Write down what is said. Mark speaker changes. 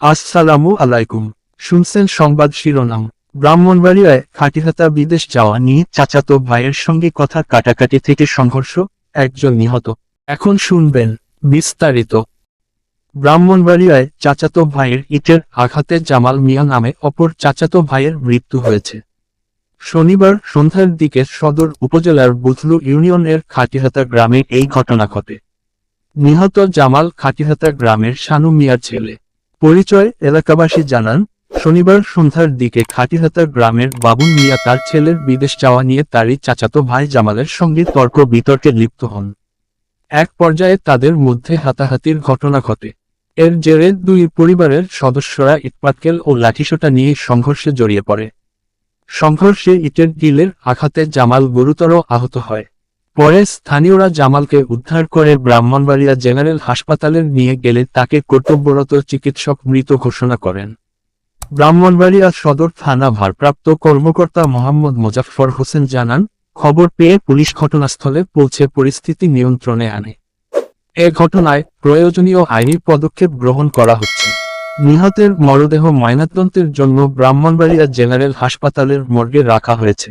Speaker 1: আসসালামু আলাইকুম। শুনছেন সংবাদ শিরোনাম। ব্রাহ্মণবাড়িয়ায় খাটিহাতা বিদেশ যাওয়া নিয়ে চাচাতো ভাইয়ের সঙ্গে কথা কাটাকাটি থেকে সংঘর্ষ, একজন নিহত। এখন শুনবেন বিস্তারিত। ব্রাহ্মণবাড়িয়ায় চাচাতো ভাইয়ের ইটের আঘাতে জামাল মিয়া নামে অপর চাচাতো ভাইয়ের মৃত্যু হয়েছে। শনিবার সন্ধ্যার দিকে সদর উপজেলার বুথলু ইউনিয়নের খাটিহাতা গ্রামে এই ঘটনা ঘটে। নিহত জামাল খাটিহাতা গ্রামের শানু মিয়ার ছেলে। পরিচয়, এলাকাবাসী জানান, শনিবার সন্ধ্যার দিকে খাটিহাতা গ্রামের বাবুল মিয়া তার ছেলের বিদেশ যাওয়া নিয়ে তারই চাচাতো ভাই জামালের সঙ্গে তর্ক বিতর্কে লিপ্ত হন। এক পর্যায়ে তাদের মধ্যে হাতাহাতির ঘটনা ঘটে। এর জেরে দুই পরিবারের সদস্যরা ইটপাটকেল ও লাঠিসোটা নিয়ে সংঘর্ষে জড়িয়ে পড়ে। সংঘর্ষে ইটের ডিলের আঘাতে জামাল গুরুতর আহত হয়। পরে স্থানীয়রা জামালকে উদ্ধার করে ব্রাহ্মণবাড়িয়া জেনারেল হাসপাতালে নিয়ে গেলে তাকে কর্তব্যরত চিকিৎসক মৃত ঘোষণা করেন। ব্রাহ্মণবাড়িয়া সদর থানা ভারপ্রাপ্ত কর্মকর্তা মোহাম্মদ মোজাফফর হোসেন জানান, খবর পেয়ে পুলিশ ঘটনাস্থলে পৌঁছে পরিস্থিতি নিয়ন্ত্রণে আনে। এ ঘটনায় প্রয়োজনীয় আইনি পদক্ষেপ গ্রহণ করা হচ্ছে। নিহতের মরদেহ ময়নাতদন্তের জন্য ব্রাহ্মণবাড়িয়া জেনারেল হাসপাতালের মর্গে রাখা হয়েছে।